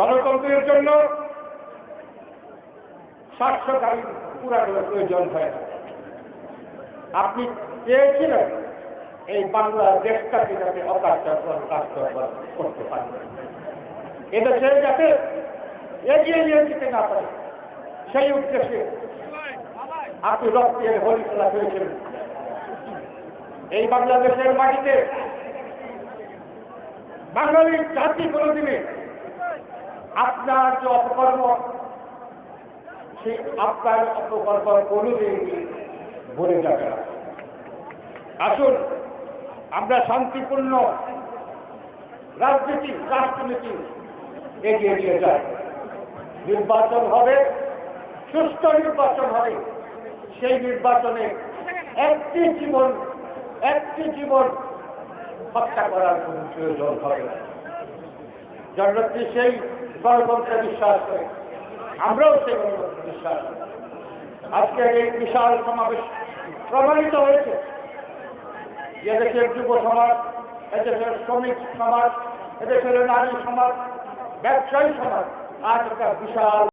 গণতন্ত্রের জন্য সাতশো গাড়ি পুরানোর প্রয়োজন হয়। আপনি চেয়েছিলেন এই বাংলা দেশটাকে যাতে অকার্যকর কার্যকর করতে পারে। এদেশে যাতে এগিয়ে নিয়ে যেতে না পারে, সেই উদ্দেশ্যে আপনি রক্তের হোলি খেলা করেছিলেন। এই বাংলাদেশের মাটিতে বাঙালির জাতি কোনোদিনে আপনার যে অপকর্ম, সেই আপনার অপকর্ম কোনোদিন ভুলে যাবে না। আসুন, আমরা শান্তিপূর্ণ রাজনীতি, রাষ্ট্রনীতি এগিয়ে নিয়ে যাই। নির্বাচন হবে সুস্থ নির্বাচন হবে। সেই নির্বাচনে একটি জীবন একটি জীবন হত্যা করার কোনো প্রয়োজন হবে না। জননেত্রী সেই গণতন্ত্রে বিশ্বাস করে। আমরাও সেই গণতন্ত্রে বিশ্বাস করি। আজকের এই বিশাল সমাবেশ প্রমাণিত হয়েছে। যে দেশের যুব সমাজ, এদেশের শ্রমিক সমাজ, এদেশের নারী সমাজ, ব্যবসায়ী সমাজ আজ একটা বিশাল